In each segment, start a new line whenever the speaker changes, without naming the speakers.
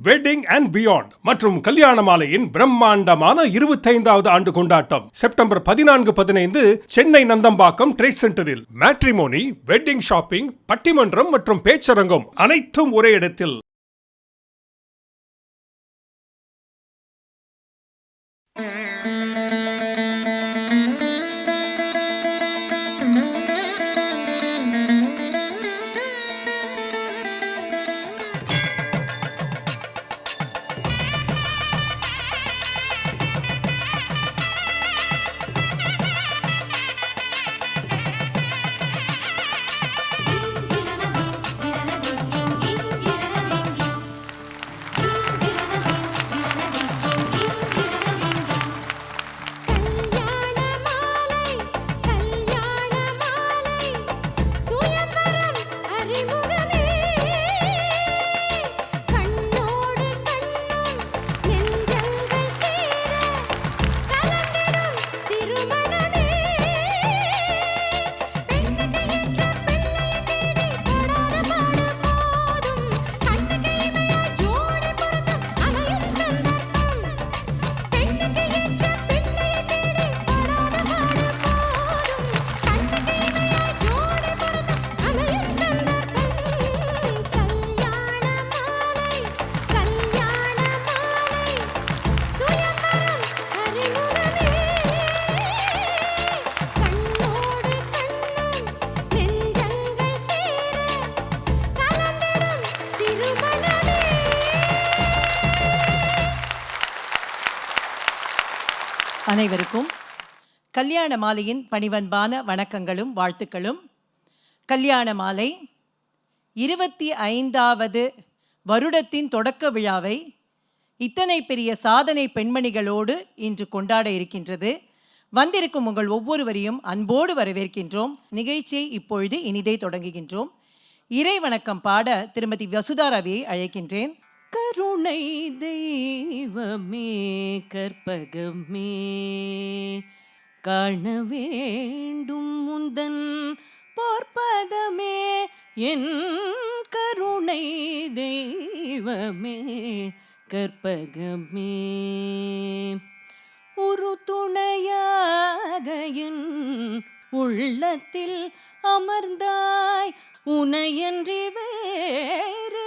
Wedding and beyond மற்றும் கல்யாண மாலையின் பிரம்மாண்டமான இருபத்தைந்தாவது ஆண்டு கொண்டாட்டம். செப்டம்பர் பதினான்கு பதினைந்து சென்னை நந்தம்பாக்கம் ட்ரேட் சென்டரில் மேட்ரிமோனி வெட்டிங் ஷாப்பிங் பட்டிமன்றம் மற்றும் பேச்சரங்கம் அனைத்தும் ஒரே இடத்தில்.
அனைவருக்கும் கல்யாண மாலையின் பணிவன்பான வணக்கங்களும் வாழ்த்துக்களும். கல்யாண மாலை இருபத்தி ஐந்தாவது வருடத்தின் தொடக்க விழாவை இத்தனை பெரிய சாதனை பெண்மணிகளோடு இன்று கொண்டாட இருக்கின்றது. வந்திருக்கும் உங்கள் ஒவ்வொருவரையும் அன்போடு வரவேற்கின்றோம். நிகழ்ச்சியை இப்பொழுது இனிதே தொடங்குகின்றோம். இறை வணக்கம் பாட திருமதி வசுதாராவியை அழைக்கின்றேன்.
கருணை தெய்வமே கற்பகமே. காண வேண்டும் முந்தன் போர்ப்பதமே என் கருணை தெய்வமே கற்பகமே. ஒரு துணையாக என் உள்ளத்தில் அமர்ந்தாய் உனையன்றி வேறு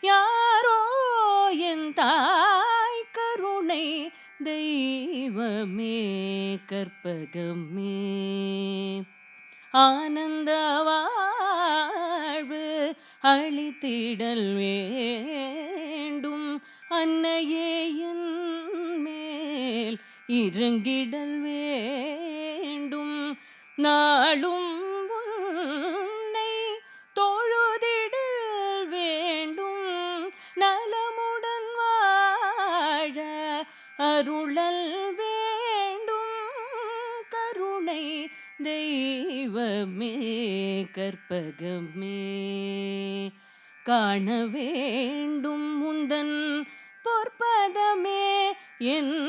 யாரோ என் தாய் கருணை தெய்வமே கற்பகமே. ஆனந்த வாழ்வு அழித்திடல் வேண்டும். அன்னையே என் மேல் இறங்கிடல் வேண்டும். நாளும் கற்பகமே கற்பகமே. காண வேண்டும் முந்தன் பொற்பதமே என்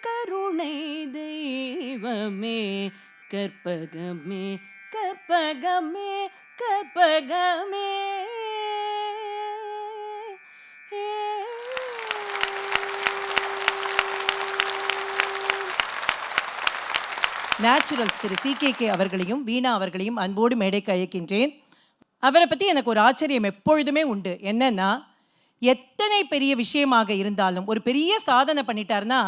கருணை தெய்வமே. கற்பகமே கற்பகமே கற்பகமே.
நேச்சுரல்ஸ் திரு சி கே கே அவர்களையும் வீணா அவர்களையும் அன்போடு மேடைக்கு அழைக்கின்றேன். அவரை பற்றி எனக்கு ஒரு ஆச்சரியம் எப்பொழுதுமே உண்டு. என்னன்னா எத்தனை பெரிய விஷயமாக இருந்தாலும் ஒரு பெரிய சாதனை பண்ணிட்டார்னா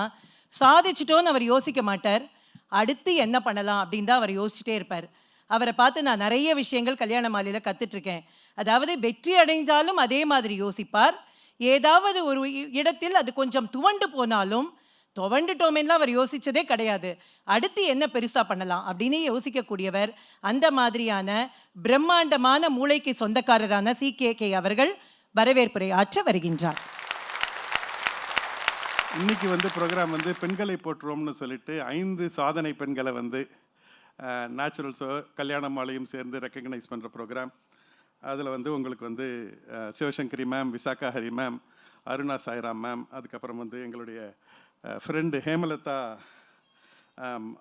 சாதிச்சிட்டோன்னு அவர் யோசிக்க மாட்டார். அடுத்து என்ன பண்ணலாம் அப்படின்னு தான் அவர் யோசிச்சுட்டே இருப்பார். அவரை பார்த்து நான் நிறைய விஷயங்கள் கல்யாண மாலையில் கற்றுட்ருக்கேன் அதாவது வெற்றி அடைந்தாலும் அதே மாதிரி யோசிப்பார். ஏதாவது ஒரு இடத்தில் அது கொஞ்சம் துவண்டு போனாலும் துவண்டுட்டோமேலாம் அவர் யோசித்ததே கிடையாது. அடுத்து என்ன பெருசாக பண்ணலாம் அப்படின்னு யோசிக்கக்கூடியவர் அந்த மாதிரியான பிரம்மாண்டமான மூளைக்கு சொந்தக்காரரான சி கே கே அவர்கள் வரவேற்புரை ஆற்ற வருகின்றார்.
இன்னைக்கு வந்து ப்ரோக்ராம் வந்து பெண்களை போற்றுவோம்னு சொல்லிட்டு ஐந்து சாதனை பெண்களை வந்து நேச்சுரல்ஸோ கல்யாண மாலையும் சேர்ந்து ரெக்கக்னைஸ் பண்ணுற ப்ரோக்ராம் அதில் வந்து உங்களுக்கு வந்து Sivasankari ma'am Visakha Hari ma'am Aruna Sairam ma'am அதுக்கப்புறம் வந்து எங்களுடைய ஃப்ரெண்டு ஹேமலதா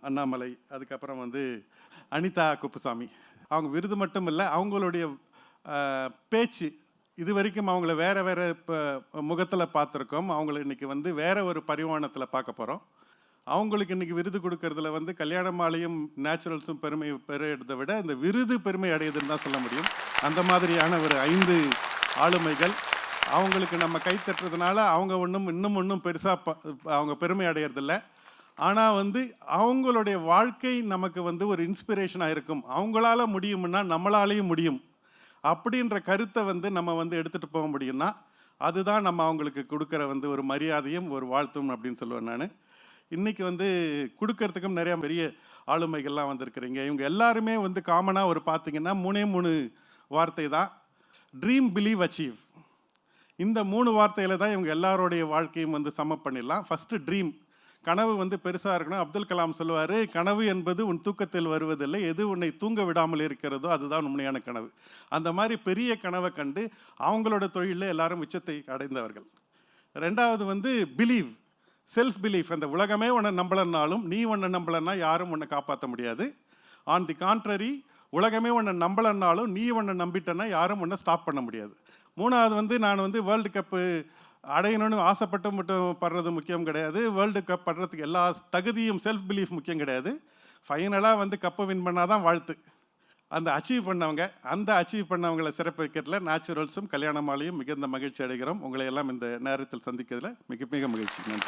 அண்ணாமலை அதுக்கப்புறம் வந்து அனிதா குப்புசாமி. அவங்க விருது மட்டும் இல்லை அவங்களுடைய பேச்சு இது வரைக்கும் அவங்கள வேறு வேறு இப்போ முகத்தில் பார்த்துருக்கோம். அவங்கள இன்றைக்கி வந்து வேறு ஒரு பரிமாணத்தில் பார்க்க போகிறோம் அவங்களுக்கு இன்னைக்கு விருது கொடுக்கறதுல வந்து கல்யாண மாலையும் நேச்சுரல்ஸும் பெருமை பெறுறதை விட இந்த விருது பெருமை அடையுதுன்னு தான் சொல்ல முடியும். அந்த மாதிரியான ஒரு ஐந்து ஆளுமைகள். அவங்களுக்கு நம்ம கை தட்டுறதுனால அவங்க ஒன்றும் இன்னும் ஒன்றும் பெருசாக அவங்க பெருமை அடையிறதில்ல. ஆனால் வந்து அவங்களுடைய வாழ்க்கை நமக்கு வந்து ஒரு இன்ஸ்பிரேஷனாக இருக்கும். அவங்களால முடியும்னா நம்மளாலேயும் முடியும். அப்படின்ற கருத்தை வந்து நம்ம வந்து எடுத்துகிட்டு போக முடியும்னா அதுதான் நம்ம அவங்களுக்கு கொடுக்குற வந்து ஒரு மரியாதையும் ஒரு வாழ்த்தும் அப்படின்னு சொல்லுவேன் நான். இன்னைக்கு வந்து கொடுக்கறதுக்கும் நிறையா பெரிய ஆளுமைகள்லாம் வந்திருக்கிறீங்க. இவங்க எல்லாருமே வந்து காமனாக ஒரு பார்த்தீங்கன்னா மூணே மூணு வார்த்தை தான். ட்ரீம் பிலீவ் அச்சீவ் இந்த மூணு வார்த்தையில் தான் இவங்க எல்லாருடைய வாழ்க்கையும் வந்து சம பண்ணிடலாம். ஃபஸ்ட்டு ட்ரீம் கனவு வந்து பெருசாக இருக்கணும். அப்துல் கலாம் சொல்லுவார் கனவு என்பது உன் தூக்கத்தில் வருவதில்லை. எது உன்னை தூங்க விடாமல் இருக்கிறதோ அதுதான் உண்மையான கனவு. அந்த மாதிரி பெரிய கனவை கண்டு அவங்களோட தொழிலில் எல்லாரும் உச்சத்தை அடைந்தவர்கள். ரெண்டாவது வந்து பிலீவ் செல்ஃப் பிலீஃப் அந்த உலகமே உன்னை நம்பலன்னாலும் நீ உன்னை நம்பலன்னா யாரும் உன்னை காப்பாற்ற முடியாது. ஆன் தி கான்ட்ரரி உலகமே உன்னை நம்பலன்னாலும் நீ உன்னை நம்பிட்டனா யாரும் உன்னை ஸ்டாப் பண்ண முடியாது. மூணாவது வந்து நான் வந்து வேர்ல்டு கப்பு அடையணும்னு ஆசைப்பட்டு மட்டும் படுறது முக்கியம் கிடையாது. வேர்ல்டு கப் படுறதுக்கு எல்லா தகுதியும் செல்ஃப் பிலீஃப் முக்கியம் கிடையாது. ஃபைனலாக வந்து கப்பை வின் பண்ணால் தான் வாழ்த்து. அந்த அச்சீவ் பண்ணவங்க அந்த அச்சீவ் பண்ணவங்களை சிறப்பிக்கிறதுல நேச்சுரல்ஸும் கல்யாணமாலையும் மிகுந்த மகிழ்ச்சி அடைகிறோம். உங்களை எல்லாம் இந்த நேரத்தில் சந்திக்கிறதுல மிக மிக மகிழ்ச்சி. நன்றி.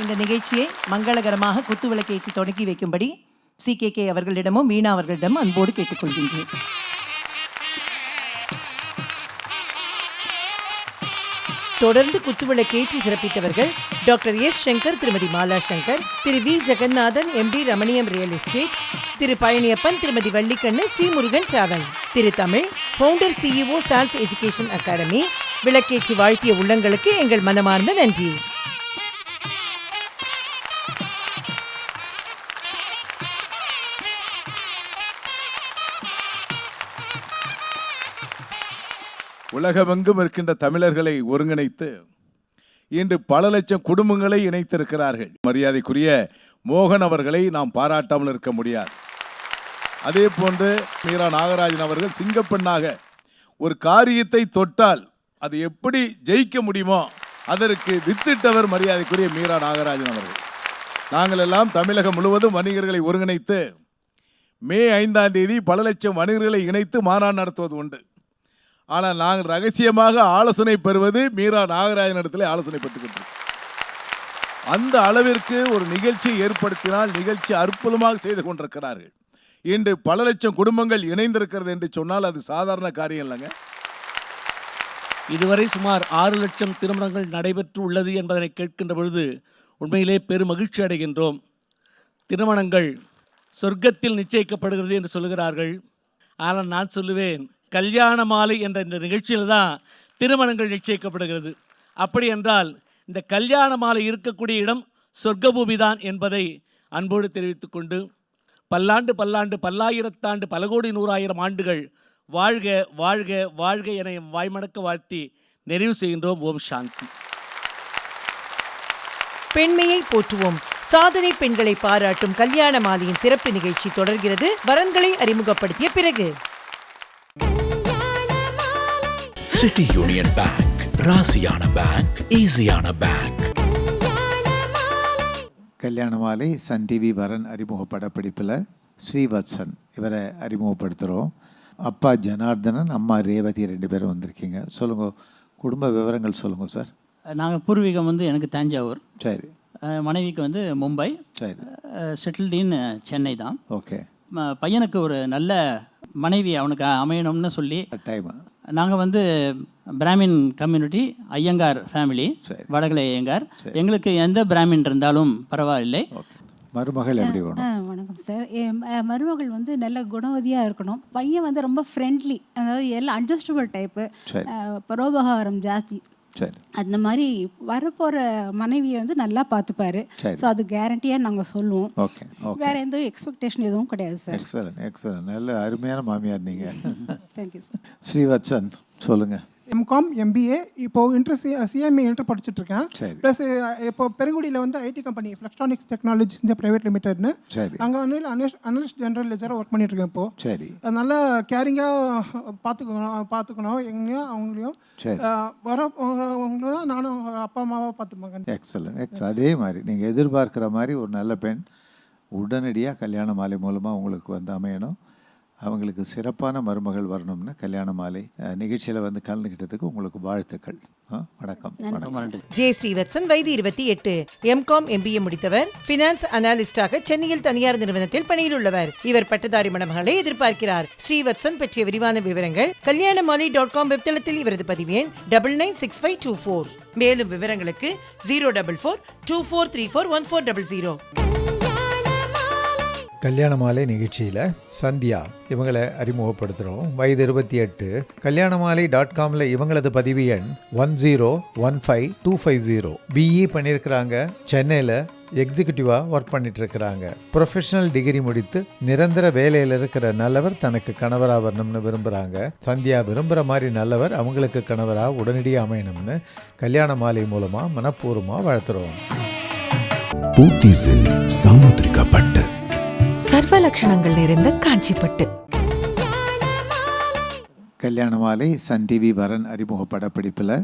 இந்த நிகழ்ச்சியை மங்களகரமாக குத்துவிளக்கேற்றி தொடங்கி வைக்கும்படி சி கே கே அவர்களிடமும் மீனா அவர்களிடமும் அன்போடு கேட்டுக்கொள்கின்றேன். தொடர்ந்து குத்துவிளக்கேற்றி சிறப்பித்தவர்கள் டாக்டர் எஸ் சங்கர் திருமதி மாலா சங்கர் திரு V Jeganathan MD Ramaniyam real estate திரு பழனியப்பன் திருமதி வள்ளிக்கண்ணு ஸ்ரீமுருகன் டிராவல் திரு Tamil founder CEO Sals education academy விளக்கேற்றி வாழ்த்திய உள்ளங்களுக்கு எங்கள் மனமார்ந்த நன்றி.
உலகமெங்கும் இருக்கின்ற தமிழர்களை ஒருங்கிணைத்து இன்று பல லட்சம் குடும்பங்களை இணைத்திருக்கிறார்கள். மரியாதைக்குரிய மோகன் அவர்களை நாம் பாராட்டாமல் இருக்க முடியாது. அதே போன்று மீரா நாகராஜன் அவர்கள் சிங்கப்பெண்ணாக ஒரு காரியத்தை தொட்டால் அது எப்படி ஜெயிக்க முடியுமோ அதற்கு வித்திட்டவர் மரியாதைக்குரிய மீரா நாகராஜன் அவர்கள். நாங்கள் எல்லாம் தமிழகம் முழுவதும் வணிகர்களை ஒருங்கிணைத்து மே ஐந்தாம் தேதி பல லட்சம் வணிகர்களை இணைத்து மாநாடு நடத்துவது உண்டு. ஆனால் நாங்கள் ரகசியமாக ஆலோசனை பெறுவது மீரா நாகராஜன் இடத்துல ஆலோசனை பெற்றுக்கிட்டு அந்த அளவிற்கு ஒரு நிகழ்ச்சியை ஏற்படுத்தினால் நிகழ்ச்சி அற்புதமாக செய்து கொண்டிருக்கிறார்கள். இன்று பல லட்சம் குடும்பங்கள் இணைந்திருக்கிறது என்று சொன்னால் அது சாதாரண காரியம் இல்லைங்க.
இதுவரை சுமார் ஆறு லட்சம் திருமணங்கள் நடைபெற்று உள்ளது என்பதனை கேட்கின்ற பொழுது உண்மையிலே பெரும் மகிழ்ச்சி அடைகின்றோம். திருமணங்கள் சொர்க்கத்தில் நிச்சயிக்கப்படுகிறது என்று சொல்லுகிறார்கள். ஆனால் நான் சொல்லுவேன் கல்யாண மாலை என்ற இந்த நிகழ்ச்சியில் தான் திருமணங்கள் நிச்சயிக்கப்படுகிறது. அப்படி என்றால் இந்த கல்யாண மாலை இருக்கக்கூடிய இடம் சொர்க்கபூமி தான் என்பதை அன்போடு தெரிவித்துக்கொண்டு பல்லாண்டு பல்லாண்டு பல்லாயிரத்தாண்டு பல கோடி நூறாயிரம் ஆண்டுகள் வாழ்க வாழ்க வாழ்க என என் வாய்மணக்க வாழ்த்தி நிறைவு செய்கின்றோம். ஓம் சாந்தி.
பெண்மையை போற்றுவோம். சாதனை பெண்களை பாராட்டும் கல்யாண மாலையின் சிறப்பு நிகழ்ச்சி தொடர்கிறது. வரன்களை அறிமுகப்படுத்திய பிறகு.
சிட்டி யூனியன் பேங்க் ராசியான பேங்க் ஈஸியான பேங்க்
கல்யாண மாலை
சன் டிவி வரன் அறிமுக படப்பிடிப்பில் ஸ்ரீவத்சன். இவரை அறிமுகப்படுத்துகிறோம் அப்பா ஜனார்தனன் அம்மா ரேவதி ரெண்டு பேரும் வந்திருக்கீங்க. சொல்லுங்கள் குடும்ப விவரங்கள் சொல்லுங்கள் சார்.
நாங்கள் பூர்வீகம் வந்து எனக்கு தஞ்சாவூர்.
சரி.
மனைவிக்கு வந்து மும்பை.
சரி.
செட்டில்டு இன் சென்னை தான்.
ஓகே.
பையனுக்கு ஒரு நல்ல மனைவி அவனுக்கு அமையணும்னு சொல்லி
டைம்
நாங்கள் வந்து Brahmin community Iyengar family. Vadakalai Iyengar. எங்களுக்கு எந்த பிராமின் இருந்தாலும் பரவாயில்லை.
மருமகள் எப்படி
வணக்கம் சார். என் மருமகள் வந்து நல்ல குணவதியாக இருக்கணும். பையன் வந்து ரொம்ப ஃப்ரெண்ட்லி அதாவது எல்லாம் அட்ஜஸ்டபிள் டைப்பு. பரோபகாரம் ஜாஸ்தி. அந்த மாதிரி வரப்போகிற மனைவியை வந்து நல்லா பார்த்துப்பாரு. ஸோ அது கேரண்டியாக நாங்கள் சொல்லுவோம்.
ஓகே
வேற எந்த எக்ஸ்பெக்டேஷன் எதுவும் கிடையாது சார்
எக்ஸலன் எக்ஸலன் நல்ல அருமையான மாமியார் நீங்கள்
தேங்க்யூ சார்
ஸ்ரீவத்சன் சொல்லுங்கள்
எம்காம் எம்பிஏ இப்போ இன்டர் சி சிஎம்ஏ இன்டர்
சரி.
ப்ளஸ் இப்போ பெருங்குடியில் வந்து ஐடி கம்பெனி ஃப்ளெக்ட்ரானிக்ஸ் டெக்னாலஜிஸ் இந்த ப்ரைவேட் லிமிடெட்னு அங்கே வந்து அனலிஸ்ட் ஜெனரல் லெஜராக ஒர்க் பண்ணிட்டு இருக்கேன் இப்போ.
சரி.
நல்லா கேரிங்காக பார்த்துக்கணும் பார்த்துக்கணும் எங்களையும் அவங்களையும். வர அவங்களும் நானும் அப்பா அம்மாவை பார்த்துப்பாங்க
எக்ஸலன்ட் எக்ஸல் அதே மாதிரி நீங்கள் எதிர்பார்க்குற மாதிரி ஒரு நல்ல பெண் உடனடியாக கல்யாண மாலை மூலமாக உங்களுக்கு வந்து அமையணும். அவங்களுக்கு சிறப்பான மருமகள் வரணும்னு கல்யாண மாலை நிகழ்ச்சியில் வந்து கலந்துக்கிட்டதுக்கு உங்களுக்கு வாழ்த்துக்கள். வணக்கம் வணக்கம்.
ஜே ஸ்ரீவத்சன் வயது இருபத்தி எட்டு எம்காம் எம்பிஏ முடித்தவர் பினான்ஸ் அனாலிஸ்டாக சென்னையில் தனியார் நிறுவனத்தில் பணியில் உள்ளவர். இவர் பட்டதாரி மணமகளை எதிர்பார்க்கிறார். ஸ்ரீவத்சன் பற்றிய விரிவான விவரங்கள் கல்யாணமாலை டாட் காம் வெப்தளத்தில் இவரது பதிவு எண் double nine six five two four மேலும் விவரங்களுக்கு zero double four two four three four one four double zero
Kalyana Maalai நிகழ்ச்சியில் சந்தியா இவங்களை அறிமுகப்படுத்துகிறோம் வயது இருபத்தி எட்டு. கல்யாண மாலை டாட் காமில் இவங்களது பதிவு எண் one zero one five two five zero BE பண்ணியிருக்கிறாங்க. சென்னையில் எக்ஸிக்யூட்டிவாக ஒர்க் பண்ணிட்டு இருக்கிறாங்க ப்ரொஃபஷனல் டிகிரி முடித்து நிரந்தர வேலையில் இருக்கிற நல்லவர் தனக்கு கணவராக வரணும்னு விரும்புகிறாங்க சந்தியா விரும்புகிற மாதிரி நல்லவர் அவங்களுக்கு கணவராக உடனடியாக அமையணும்னு கல்யாண மாலை மூலமாக மனப்பூர்வமாக வளர்த்துறோம்
போத்தீஸில் சாமுத்திரிகா பட்டு
சர்வ லட்சணங்கள் நிறைந்த காஞ்சிப்பட்டு
கல்யாண மாலை சன் டிவி வரன் அறிமுக படப்பிடிப்பில்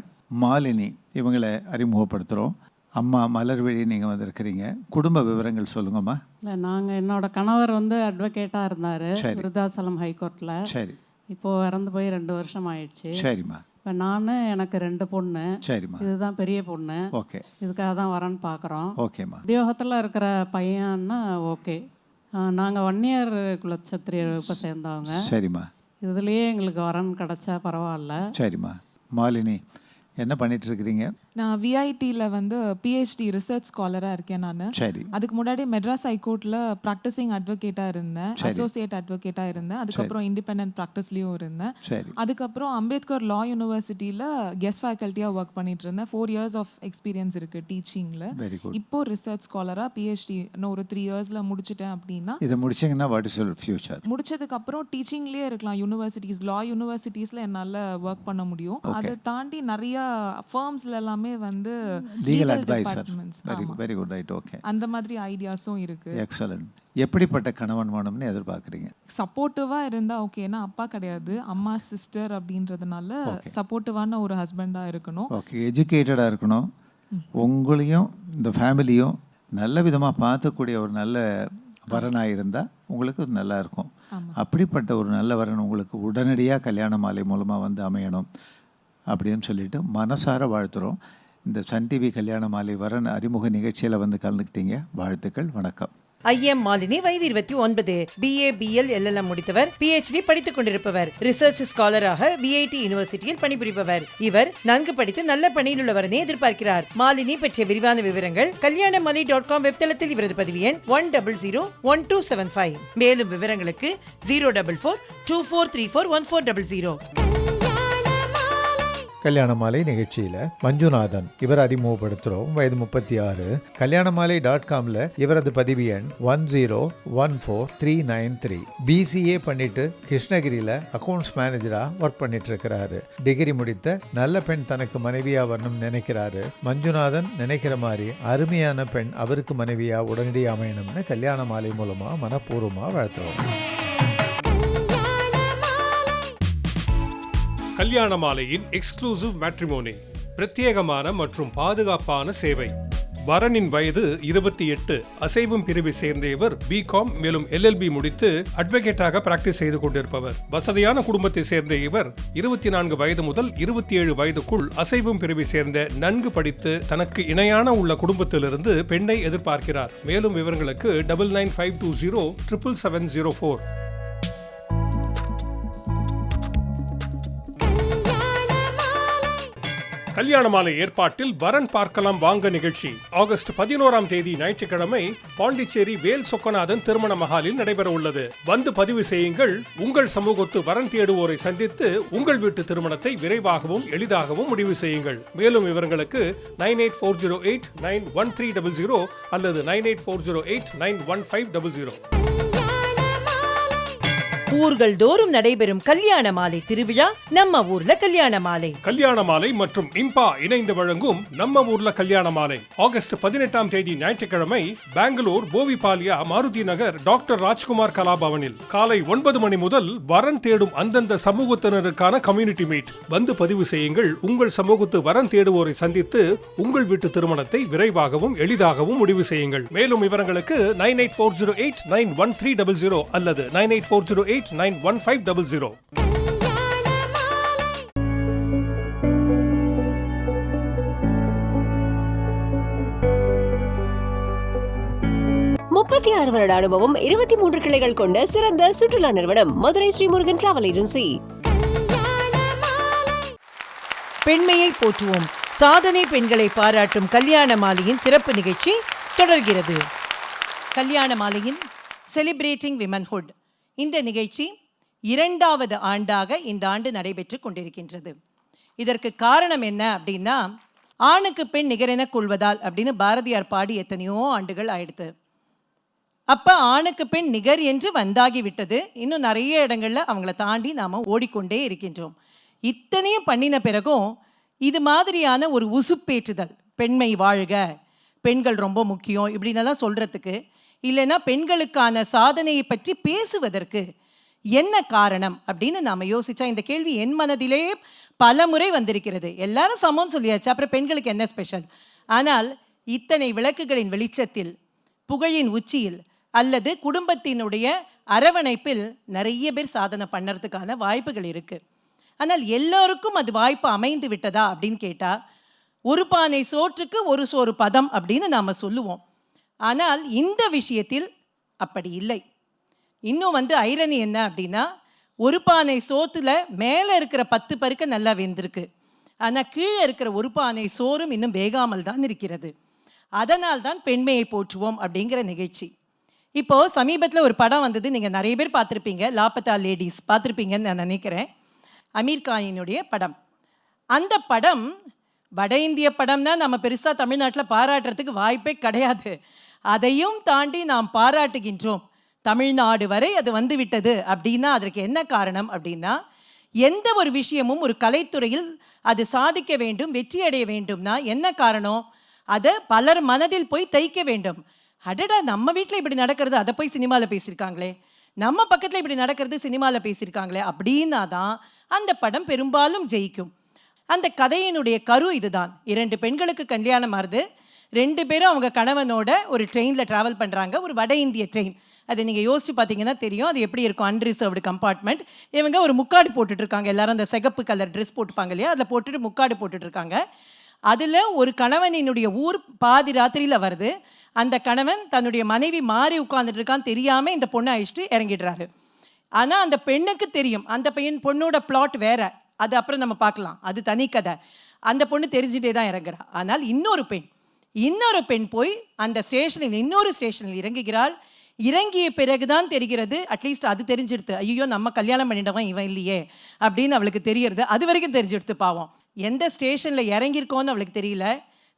மாலினி இவங்களை அறிமுகப்படுத்துகிறோம் அம்மா மலர்விழி நீங்கள் வந்திருக்கிறீங்க. குடும்ப விவரங்கள் சொல்லுங்கம்மா.
இல்லை நாங்கள் என்னோட கணவர் வந்து அட்வொகேட்டாக இருந்தார். விருதாசலம் ஹைகோர்ட்டில்
சரி.
இப்போது இறந்து போய் ரெண்டு வருஷம் ஆயிடுச்சு.
சரிம்மா.
இப்போ நான் எனக்கு ரெண்டு பொண்ணு.
சரிம்மா.
இதுதான் பெரிய பொண்ணு.
ஓகே.
இதுக்காக தான் வரேன்னு பார்க்குறோம்
ஓகேம்மா.
உத்தியோகத்தில் இருக்கிற பையன்னா ஓகே. நாங்கள் ஒன் இயர் குலச்சத்திரிய இப்போ சேர்ந்தவங்க.
சரிம்மா.
இதுலேயே எங்களுக்கு வரன் கிடச்சா பரவாயில்ல.
சரிம்மா. மாலினி என்ன பண்ணிட்டு இருக்கிறீங்க?
நான் விஐடியில் வந்து பிஹெச்டி ரிசர்ச் ஸ்காலராக இருக்கேன் நான்.
சரி.
அதுக்கு முன்னாடி மெட்ராஸ் ஹைகோர்ட்டில் ப்ராக்டிசிங் அட்வொகேட்டாக இருந்தேன். அசோசியேட் அட்வொகேட்டாக இருந்தேன். அதுக்கப்புறம் இண்டிபெண்டன்ட் ப்ராக்டிஸ்லேயும் இருந்தேன். அதுக்கப்புறம் அம்பேத்கர் லா யூனிவர்சிட்டியில் கெஸ்ட் ஃபேக்கல்ட்டியாக ஒர்க் பண்ணிட்டு இருந்தேன். ஃபோர் இயர்ஸ் ஆஃப் எக்ஸ்பீரியன்ஸ் இருக்குது டீச்சிங்கில் இப்போ ரிசர்ச் ஸ்காலராக பிஹெச்டி இன்னும் ஒரு த்ரீ இயர்ஸில் முடிச்சிட்டேன் அப்படின்னா
இதை முடிச்சிங்கன்னா வாட் இஸ் ஃபியூச்சர்
முடிச்சதுக்கப்புறம் டீச்சிங்லேயே இருக்கலாம். யூனிவர்சிட்டிஸ் லா யூனிவர்சிட்டிஸில் என்னால் ஒர்க் பண்ண முடியும். அதை தாண்டி நிறைய ஃபர்ம்ஸ்ல எல்லாமே வந்து
legal adviser very. Very good right okay
அந்த மாதிரி ஐடியாஸும் இருக்கு.
எக்ஸலன்ட் எப்படிப்பட்ட கணவன் வேணும்னு எதிர்பார்க்குறீங்க?
சப்போர்ட்டிவாக இருந்தால் ஓகே ஏன்னா அப்பா கிடையாது. அம்மா சிஸ்டர் அப்படின்றதுனால சப்போர்ட்டிவான ஒரு ஹஸ்பண்டாக இருக்கணும்.
ஓகே எஜுகேட்டடாக இருக்கணும். உங்களையும் இந்த ஃபேமிலியும் நல்ல விதமாக பார்த்துக்கூடிய ஒரு நல்ல வரனாக இருந்தால் உங்களுக்கு நல்லா இருக்கும். அப்படிப்பட்ட ஒரு நல்ல வரன் உங்களுக்கு உடனடியாக கல்யாண மாலை மூலமாக வந்து அமையணும். அப்படின்னு சொல்லிட்டு மனசார வாழ்த்துறோம். இந்த சன் டிவி கல்யாண மாலை வரன் அறிமுக நிகழ்ச்சியில் வந்து கலந்துக்கிட்டீங்க. வாழ்த்துக்கள் வணக்கம்.
ஐஎம் மாலினி வயது இருபத்தி ஒன்பது. பிஏ பிஎல் எல்எல்எம் முடித்தவர். பிஹெச்டி படித்துக் கொண்டிருப்பவர். ரிசர்ச் ஸ்காலராக விஐடி யூனிவர்சிட்டியில் பணிபுரிபவர். இவர் நன்கு படித்து நல்ல பணியில் உள்ளவரனே எதிர்பார்க்கிறார். மாலினி பற்றிய விரிவான விவரங்கள் கல்யாணமலை டாட் காம் வெப்தளத்தில் இவரது பதிவு எண் one double zero one two seven five மேலும் விவரங்களுக்கு zero double four two four three four one four double zero
Kalyana Maalai நிகழ்ச்சியில் மஞ்சுநாதன் இவர் அறிமுகப்படுத்துகிறோம் வயது முப்பத்தி ஆறு கல்யாண மாலை டாட் காமில் இவரது பதிவு எண் one zero one four three nine three BCA பண்ணிட்டு கிருஷ்ணகிரியில் அக்கௌண்ட்ஸ் மேனேஜராக ஒர்க் பண்ணிட்டு இருக்கிறாரு டிகிரி முடித்த நல்ல பெண் தனக்கு மனைவியாக வரணும்னு நினைக்கிறாரு. மஞ்சுநாதன் நினைக்கிற மாதிரி அருமையான பெண் அவருக்கு மனைவியாக உடனடியாக அமையணும்னு கல்யாண மாலை மூலமாக மனப்பூர்வமாக வாழ்த்துறோம்.
கல்யாண மாலையின் எக்ஸ்க்ளூசிவ் மேட்ரிமோனி பிரத்யேகமான மற்றும் பாதுகாப்பான சேவை. வரனின் வயது இருபத்தி எட்டு அசைவும் பிரிவை சேர்ந்த இவர் பிகாம் மேலும் எல்எல்பி முடித்து அட்வொகேட்டாக பிராக்டிஸ் செய்து கொண்டிருப்பவர். வசதியான குடும்பத்தை சேர்ந்த இவர் இருபத்தி நான்கு வயது முதல் இருபத்தி ஏழு வயதுக்குள் அசைவும் பிரிவை சேர்ந்த நன்கு படித்து தனக்கு இணையான உள்ள குடும்பத்திலிருந்து பெண்ணை எதிர்பார்க்கிறார். மேலும் விவரங்களுக்கு double nine five two zero triple seven zero four Kalyana Maalai ஏற்பாட்டில் வரன் பார்க்கலாம் வாங்க நிகழ்ச்சி. ஆகஸ்ட் பதினோராம் தேதி ஞாயிற்றுக்கிழமை பாண்டிச்சேரி வேல் சொக்கநாதன் திருமண மகாலில் நடைபெற உள்ளது. வந்து பதிவு செய்யுங்கள். உங்கள் சமூகத்து வரன் தேடுவோரை சந்தித்து உங்கள் வீட்டு திருமணத்தை விரைவாகவும் எளிதாகவும் முடிவு செய்யுங்கள். மேலும் விவரங்களுக்கு nine eight four zero eight nine one three double zero அல்லது nine eight four zero eight nine one five double zero.
ஊர்கள் தோறும் நடைபெறும் கல்யாண மாலை திருவிழா நம்ம ஊர்ல கல்யாண மாலை.
கல்யாண மாலை மற்றும் இம்பா இணைந்து வழங்கும் நம்ம ஊர்ல கல்யாண மாலை. ஆகஸ்ட் பதினெட்டாம் தேதி ஞாயிற்றுக்கிழமை பெங்களூர் போவிபாலியா மாருதி நகர் டாக்டர் ராஜ்குமார் கலாபவனில். காலை ஒன்பது மணி முதல் வரன் தேடும் அந்தந்த சமூகத்தினருக்கான கம்யூனிட்டி மீட். வந்து பதிவு செய்யுங்கள். உங்கள் சமூகத்து வரன் தேடுவோரை சந்தித்து உங்கள் வீட்டு திருமணத்தை விரைவாகவும் எளிதாகவும் முடிவு செய்யுங்கள். மேலும் விவரங்களுக்கு nine eight four zero eight nine one three double zero அல்லது nine eight four zero eight nine one five double zero
முப்பத்தி ஆறு வருட அனுபவம் இருபத்தி மூன்று கிளைகள் கொண்ட சிறந்த சுற்றுலா நிறுவனம் மதுரை ஸ்ரீமுருகன் டிராவல் ஏஜென்சி
பெண்மையை போற்றுவோம். சாதனை பெண்களை பாராட்டும் கல்யாண மாலையின் சிறப்பு நிகழ்ச்சி தொடர்கிறது. கல்யாண மாலையின் செலிப்ரேட்டிங் விமன்ஹுட் இந்த நிகழ்ச்சி இரண்டாவது ஆண்டாக இந்த ஆண்டு நடைபெற்று கொண்டிருக்கின்றது. இதற்கு காரணம் என்ன அப்படின்னா ஆணுக்கு பெண் நிகரென கொள்வதால் அப்படின்னு பாரதியார் பாடி எத்தனையோ ஆண்டுகள் ஆயிடுது அப்போ ஆணுக்கு பெண் நிகர் என்று வந்தாகிவிட்டது. இன்னும் நிறைய இடங்கள்ல அவங்கள தாண்டி நாம ஓடிக்கொண்டே இருக்கின்றோம். இத்தனையும் பண்ணின பிறகும் இது மாதிரியான ஒரு உசுப்பேற்றுதல் பெண்மை வாழ்க பெண்கள் ரொம்ப முக்கியம் இப்படின்னெல்லாம் சொல்றதுக்கு இல்லைன்னா பெண்களுக்கான சாதனையை பற்றி பேசுவதற்கு என்ன காரணம் அப்படின்னு நாம் யோசிச்சா இந்த கேள்வி என் மனதிலே பல முறை வந்திருக்கிறது. எல்லாரும் சமம்னு சொல்லியாச்சு. அப்புறம் பெண்களுக்கு என்ன ஸ்பெஷல் ஆனால் இத்தனை விளக்குகளின் வெளிச்சத்தில் புகழின் உச்சியில் அல்லது குடும்பத்தினுடைய அரவணைப்பில் நிறைய பேர் சாதனை பண்ணுறதுக்கான வாய்ப்புகள் இருக்குது ஆனால் எல்லோருக்கும் அது வாய்ப்பு அமைந்து விட்டதா அப்படின்னு கேட்டால் ஒரு பானை சோற்றுக்கு ஒரு சோறு பதம் அப்படின்னு நாம் சொல்லுவோம். ஆனால் இந்த விஷயத்தில் அப்படி இல்லை. இன்னும் வந்து ஐரணி என்ன அப்படின்னா ஒரு பானை சோத்துல மேலே இருக்கிற பத்து பருக்க நல்லா வெந்திருக்கு. ஆனால் கீழே இருக்கிற ஒரு பானை சோறும் இன்னும் வேகாமல் தான் இருக்கிறது. அதனால் தான் பெண்மையை போற்றுவோம் அப்படிங்கிற நிகழ்ச்சி. இப்போ சமீபத்தில் ஒரு படம் வந்தது நீங்கள் நிறைய பேர் பார்த்துருப்பீங்க. லாபத்தா லேடிஸ் பார்த்துருப்பீங்கன்னு நான் நினைக்கிறேன். அமீர் கானினுடைய படம். அந்த படம் வட இந்திய படம்னா நம்ம பெருசாக தமிழ்நாட்டில் பாராட்டுறதுக்கு வாய்ப்பே கிடையாது. அதையும் தாண்டி நாம் பாராட்டுகின்றோம். தமிழ்நாடு வரை அது வந்து விட்டது அப்படின்னா அதற்கு என்ன காரணம் அப்படின்னா எந்த ஒரு விஷயமும் ஒரு கலைத்துறையில் அது சாதிக்க வேண்டும் வெற்றி அடைய வேண்டும்னா என்ன காரணம்? அதை பலர் மனதில் போய் தைக்க வேண்டும். அடடா நம்ம வீட்டில் இப்படி நடக்கிறது அதை போய் சினிமாவில் பேசியிருக்காங்களே. நம்ம பக்கத்தில் இப்படி நடக்கிறது சினிமாவில் பேசியிருக்காங்களே அப்படின்னா தான் அந்த படம் பெரும்பாலும் ஜெயிக்கும். அந்த கதையினுடைய கரு இதுதான். இரண்டு பெண்களுக்கு கல்யாணம் ஆறுது ரெண்டு பேரும் அவங்க கணவனோட ஒரு ட்ரெயினில் ட்ராவல் பண்ணுறாங்க ஒரு வட இந்திய ட்ரெயின் அதை நீங்கள் யோசிச்சு பார்த்தீங்கன்னா தெரியும். அது எப்படி இருக்கும்? அன்ரிசர்வ்டு கம்பார்ட்மெண்ட் இவங்க ஒரு முக்காடு போட்டுட்ருக்காங்க. எல்லாரும் அந்த சிகப்பு கலர் ட்ரெஸ் போட்டுப்பாங்க இல்லையா? அதில் போட்டுட்டு முக்காடு போட்டுட்ருக்காங்க. அதில் ஒரு கணவனினுடைய ஊர் பாதி ராத்திரியில் வருது. அந்த கணவன் தன்னுடைய மனைவி மாறி உட்கார்ந்துட்டு இருக்கான்னு தெரியாமல் இந்த பொண்ணை அழிச்சிட்டு இறங்கிடுறாரு. ஆனால் அந்த பெண்ணுக்கு தெரியும். அந்த பையன் பொண்ணோட பிளாட் வேற. அது அப்புறம் நம்ம பார்க்கலாம். அது தனி கதை. அந்த பொண்ணு தெரிஞ்சுட்டே தான் இறங்குறா. ஆனால் இன்னொரு பெண் இன்னொரு பெண் போய் அந்த ஸ்டேஷனில் இன்னொரு ஸ்டேஷனில் இறங்குகிறாள். இறங்கிய பிறகுதான் தெரிகிறது அட்லீஸ்ட் அது தெரிஞ்சிடுது ஐயோ நம்ம கல்யாணம் பண்ணிட்டவன் இவன் இல்லையே அப்படின்னு அவளுக்கு தெரியறது அது வரைக்கும் தெரிஞ்சிடுத்து பாவம். எந்த ஸ்டேஷனில் இறங்கியிருக்கோன்னு அவளுக்கு தெரியல.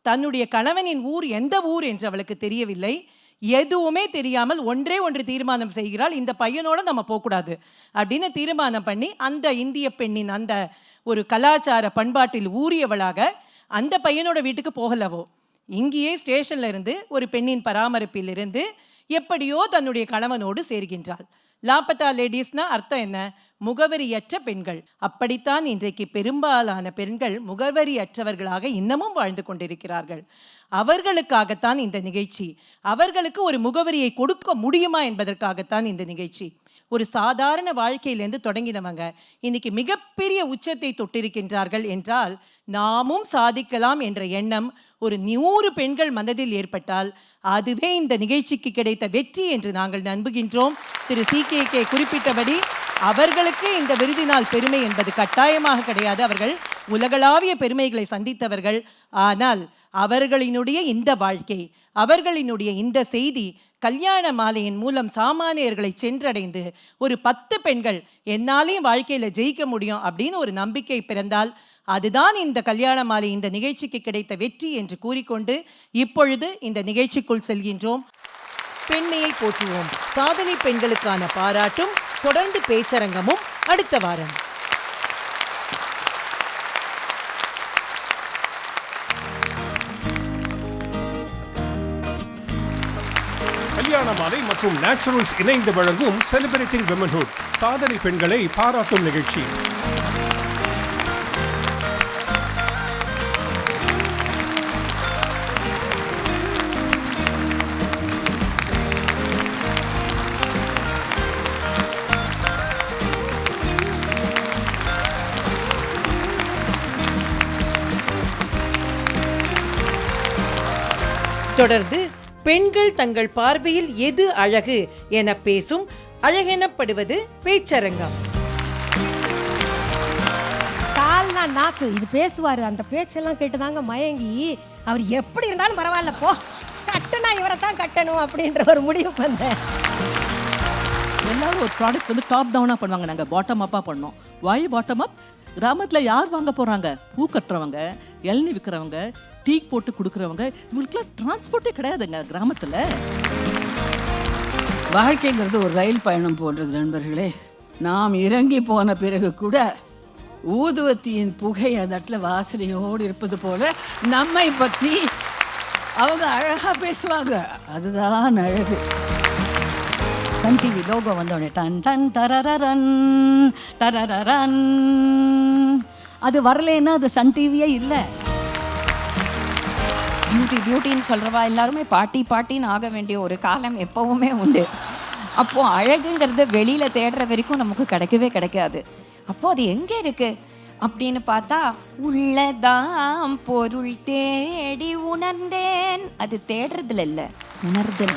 தன்னுடைய கணவனின் ஊர் எந்த ஊர் என்று அவளுக்கு தெரியவில்லை. எதுவுமே தெரியாமல் ஒன்றே ஒன்று தீர்மானம் செய்கிறாள். இந்த பையனோட நம்ம போகக்கூடாது அப்படின்னு தீர்மானம் பண்ணி அந்த இந்திய பெண்ணின் அந்த ஒரு கலாச்சார பண்பாட்டில் ஊறியவளாக அந்த பையனோட வீட்டுக்கு போகலவோ. இங்கேயே ஸ்டேஷன்ல இருந்து ஒரு பெண்ணின் பராமரிப்பிலிருந்து எப்படியோ தன்னுடைய கணவனோடு சேர்கின்றாள். லாபத்தா லேடிஸ்னா அர்த்தம் என்ன? முகவரியற்ற பெண்கள். அப்படித்தான் இன்றைக்கு பெரும்பாலான பெண்கள் முகவரியற்றவர்களாக இன்னமும் வாழ்ந்து கொண்டிருக்கிறார்கள். அவர்களுக்காகத்தான் இந்த நிகழ்ச்சி. அவர்களுக்கு ஒரு முகவரியை கொடுக்க முடியுமா என்பதற்காகத்தான் இந்த நிகழ்ச்சி. ஒரு சாதாரண வாழ்க்கையிலேருந்து தொடங்கினவங்க. இன்னைக்கு மிகப்பெரிய உச்சத்தை தொட்டிருக்கின்றார்கள் என்றால் நாமும் சாதிக்கலாம் என்ற எண்ணம் ஒரு நூறு பெண்கள் மனதில் ஏற்பட்டால் அதுவே இந்த நிகழ்ச்சிக்கு கிடைத்த வெற்றி என்று நாங்கள் நம்புகின்றோம். திரு சி. கே. கே. குறிப்பிட்டபடி அவர்களுக்கு இந்த விருதினால் பெருமை என்பது கட்டாயமாக கிடையாது. அவர்கள் உலகளாவிய பெருமைகளை சந்தித்தவர்கள். ஆனால் அவர்களினுடைய இந்த வாழ்க்கை அவர்களினுடைய இந்த செய்தி கல்யாண மாலையின் மூலம் சாமானியர்களை சென்றடைந்து ஒரு பத்து பெண்கள் என்னாலையும் வாழ்க்கையில் ஜெயிக்க முடியும் அப்படின்னு ஒரு நம்பிக்கை பிறந்தால் அதுதான் இந்த கல்யாண மாலை இந்த நிகழ்ச்சிக்கு கிடைத்த வெற்றி என்று கூறிக்கொண்டு இப்பொழுது இந்த நிகழ்ச்சிக்குள் செல்கின்றோம். பெண்மையை போற்றுவோம். சாதனை பெண்களுக்கான பாராட்டும் தொடர்ந்து பேச்சரங்கமும் அடுத்த வாரம்.
கல்யாண மாலை மற்றும் நேச்சுரல்ஸ் இணைந்து வழங்கும் செலிபிரேட்டிங் விமன்ஹுட் சாதனை பெண்களை பாராட்டும் நிகழ்ச்சி.
தொடர்ந்து பெண்கள் தங்கள் பார்வையில் எது அழகு என பேசும் அழகெனப்படுவது பேச்சரங்கம்.
கால்னா நாக்கு இது பேசுவார். அந்த பேச்செல்லாம் கேட்டுதாங்க மயங்கி அவர் எப்படி இருந்தாலும் பரவாயில்ல போ. கட்டுனா இவரை தான் கட்டணும் அப்படின்ற ஒரு முடிவுக்கு வந்தேன்.
எல்லாரும் ஒரு ப்ராடக்ட் வந்து டாப் டவுனாக பண்ணுவாங்க. நாங்கள் பாட்டம் அப்பாக பண்ணோம். வாய் பாட்டம் அப் கிராமத்தில் யார் வாங்க போகிறாங்க பூ கட்டுறவங்க இளநீ விற்கிறவங்க டீ போட்டு கொடுக்குறவங்க இவங்களுக்குலாம் டிரான்ஸ்போர்ட்டே கிடையாதுங்க கிராமத்தில்.
வாழ்க்கைங்கிறது ஒரு ரயில் பயணம் போன்றது நண்பர்களே. நாம் இறங்கி போன பிறகு கூட ஊதுவத்தியின் புகை அந்த இடத்துல வாசனையோடு இருப்பது போல நம்மை பற்றி அவங்க அழகா பேசுவாங்க. அதுதான் அழகு. சன் டிவி லோகோ வந்தோடனே டன் டன் டரரரன் டரரரன். அது வரலைன்னா அது சன் டிவியே இல்லை.
பியூட்டி பியூட்டின்னு சொல்கிறவா எல்லாருமே பாட்டி பாட்டின்னு ஆக வேண்டிய ஒரு காலம் எப்போவுமே உண்டு. அப்போது அழகுங்கிறது வெளியில் தேடுற வரைக்கும் நமக்கு கிடைக்கவே கிடைக்காது. அப்போது அது எங்கே இருக்குது அப்படின்னு பார்த்தா உள்ளதாம் பொருள் தேடி உணர்ந்தேன். அது தேடுறதுல இல்லை உணர்தல்